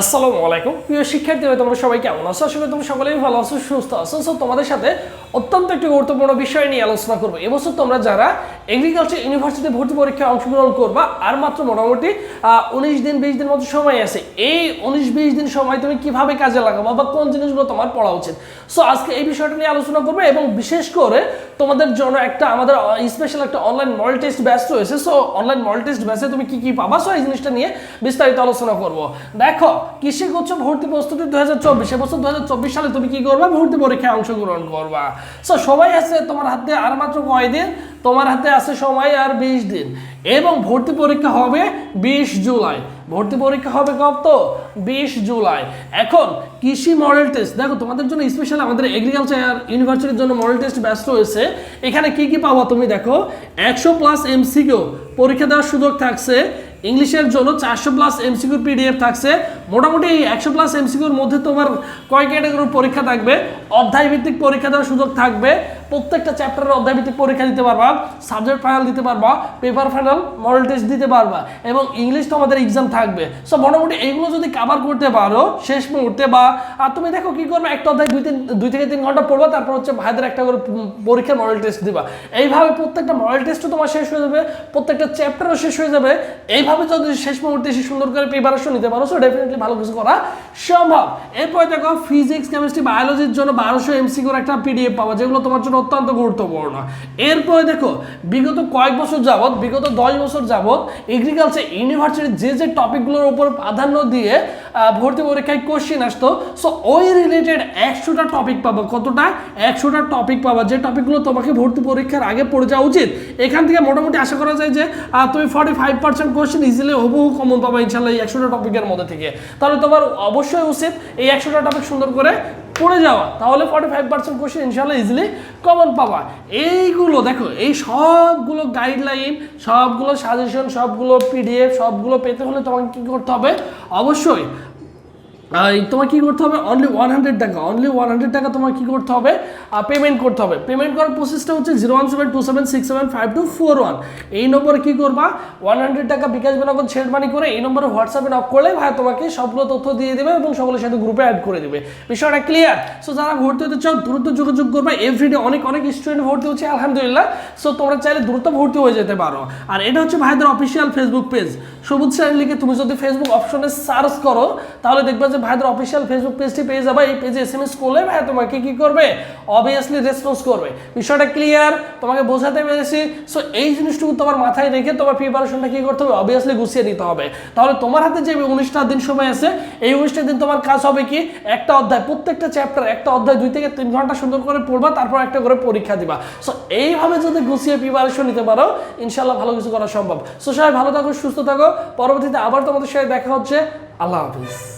আসসালামু আলাইকুম। প্রিয় শিক্ষার্থী শিক্ষার্থীরা, তোমরা সবাই কেমন আছো? আসলে তোমরা সকলেই ভালো আছো, সুস্থ আছো। সো তোমাদের সাথে অত্যন্ত একটি গুরুত্বপূর্ণ বিষয় নিয়ে আলোচনা করব। এবছর তোমরা যারা এগ্রিকালচার ইউনিভার্সিটি ভর্তি পরীক্ষায় অংশগ্রহণ করবা, আর মাত্র মোটামুটি উনিশ দিন, বিশ দিন মতো সময় আছে, এই উনিশ, বিশ দিন সময় তুমি কীভাবে কাজে লাগাবো বা কোন জিনিসগুলো তোমার পড়া উচিত? সো আজকে এই বিষয়টা নিয়ে আলোচনা করব এবং বিশেষ করে তোমাদের জন্য একটা, আমাদের স্পেশাল একটা অনলাইন মডেল টেস্ট ব্যাচ রয়েছে। সো অনলাইন মডেল টেস্ট ব্যাচে তুমি কি কি পাবা? সো এই জিনিসটা নিয়ে বিস্তারিত আলোচনা করব। দেখো কৃষি গুচ্ছ ভর্তি প্রস্তুতি দু হাজার চব্বিশ। এবছর দু হাজার চব্বিশ সালে তুমি কি করবা? ভর্তি পরীক্ষায় অংশগ্রহণ করবা। সো সবাই আছে তোমার হাতে আর মাত্র কয় দিন? তোমার হাতে আছে সময় আর বিশ দিন। এবং ভর্তি পরীক্ষা হবে বিশ জুলাই। ভর্তি পরীক্ষা হবে কব তো? বিশ জুলাই। এখন কৃষি মডেল টেস্ট। দেখো, তোমাদের জন্য স্পেশাল আমাদের এগ্রিকালচার ইউনিভার্সিটির জন্য মডেল টেস্ট ব্যস্ত হয়েছে এখানে কি কি পাবো তুমি দেখো? একশো প্লাস এমসিকিউ পরীক্ষা দেওয়ার সুযোগ থাকছে। ইংলিশের জন্য চারশো প্লাস এমসিকিউর পিডিএফ থাকছে। মোটামুটি এই একশো প্লাস এমসিকিউর মধ্যে তোমার কয় ক্যাটাগরির পরীক্ষা থাকবে? অধ্যায় ভিত্তিক পরীক্ষা দেওয়ার সুযোগ থাকবে। প্রত্যেকটা চ্যাপ্টারের অধ্যায় ভিত্তিক পরীক্ষা দিতে পারবা সাবজেক্ট ফাইনাল দিতে পারবা পেপার ফাইনাল মডেল টেস্ট দিতে পারবা এবং ইংলিশ তো আমাদের এক্সাম থাকবে। সো মোটামুটি এইগুলো যদি কাভার করতে পারো, শেষ মুহূর্তে বা, আর তুমি দেখো কি করবে, একটা অধ্যায় দুই তিন দুই থেকে তিন ঘণ্টা পড়বা, তারপর হচ্ছে ভাইদের একটা করে পরীক্ষার মডেল টেস্ট দিবা। এইভাবে প্রত্যেকটা মডেল টেস্টও তোমার শেষ হয়ে যাবে, প্রত্যেকটা চ্যাপ্টারও শেষ হয়ে যাবে। এইভাবে যদি শেষ মুহূর্তে এসে সুন্দর করে প্রিপারেশন নিতে পারো সো ডেফিনেটলি ভালো কিছু করা সম্ভব। এরপরে দেখো ফিজিক্স কেমিস্ট্রি বায়োলজির জন্য বারোশো এমসিকিউর একটা পিডিএফ পাওয়া যেগুলো তোমার জন্য অত্যন্ত গুরুত্বপূর্ণ। এরপরে দেখো, বিগত কয়েক বছর যাবৎ, বিগত দশ বছর যাবৎ এগ্রিকালচার ইউনিভার্সিটির যে যে টপিকগুলোর উপর প্রাধান্য দিয়ে ভর্তি পরীক্ষায় কোশ্চেন আসতো সো ওই রিলেটেড একশোটা টপিক পাবো। কতটা? একশোটা টপিক পাবা। যে টপিকগুলো তোমাকে ভর্তি পরীক্ষার আগে পড়ে যাওয়া উচিত, এখান থেকে মোটামুটি আশা করা যায় যে তুমি forty five percent question easily হুবহু কমন পাবা ইনশাল্লাহ এই একশোটা টপিকের মধ্যে থেকে। তাহলে তোমার অবশ্যই উচিত এই একশোটা টপিক সুন্দর করে পড়ে যাওয়া, তাহলে ফর্টি ফাইভ পার্সেন্ট কোশ্চেন ইনশাল্লাহ ইজিলি কমন পাবা। এইগুলো দেখো, এই সবগুলো গাইডলাইন সবগুলো সাজেশন সবগুলো পিডিএফ সবগুলো পেতে হলে তোমাকে কী করতে হবে? অবশ্যই তোমার কি করতে হবে? অনলি ওয়ান হান্ড্রেড টাকা অনলি ওয়ান হান্ড্রেড টাকা তোমার কি করতে হবে? পেমেন্ট করতে হবে। পেমেন্ট করার প্রসেসটা হচ্ছে zero one seven two seven six seven five two four one এই নম্বরে কি করবা? ওয়ান হান্ড্রেড টাকা বিকাশ বেনগর ছেড় মানি করে এই নম্বরে হোয়াটসঅ্যাপে নক করলে ভাই তোমাকে সবগুলো তথ্য দিয়ে দেবে এবং সকলের সাথে গ্রুপে অ্যাড করে দেবে। বিষয়টা ক্লিয়ার সো যারা ভর্তি হতে চাও, দ্রুত যোগাযোগ করবে। এভরিডে অনেক অনেক স্টুডেন্ট ভর্তি হচ্ছে, আলহামদুলিল্লাহ। সো তোমরা চাইলে দ্রুত ভর্তি হয়ে যেতে পারো। আর এটা হচ্ছে ভাইদের অফিসিয়াল ফেসবুক পেজ সবুজ স্যার লিখে তুমি যদি ফেসবুক অপশনে সার্চ করো, তাহলে দেখবে যে ভাইদের অফিসিয়াল ফেসবুক পেজটি পেয়ে যাবে, এই পেজে এস এম এস করলে ভাই তোমাকে কি করবে? অবভিয়াসলি রেসপন্স করবে। বিষয়টা ক্লিয়ার তোমাকে বোঝাতে পেরেছি। সো এই জিনিসটুকু তোমার মাথায় রেখে তোমার প্রিপারেশনটা কি করতে হবে? অবভিয়াসলি গুছিয়ে নিতে হবে। তাহলে তোমার হাতে যে উনিশটা দিন সময় আছে, এই উনিশটা দিন তোমার কাজ হবে কি? একটা অধ্যায়, প্রত্যেকটা চ্যাপ্টার একটা অধ্যায় দুই থেকে তিন ঘণ্টা সুন্দর করে পড়বা, তারপর একটা করে পরীক্ষা দিবা। সো এইভাবে যদি গুছিয়ে প্রিপারেশন নিতে পারো ইনশাল্লাহ ভালো কিছু করা সম্ভব। সো সবাই ভালো থাকো, সুস্থ থাকো। পরবর্তীতে আবার তোমাদের সাথে দেখা হচ্ছে। আল্লাহ হাফিজ।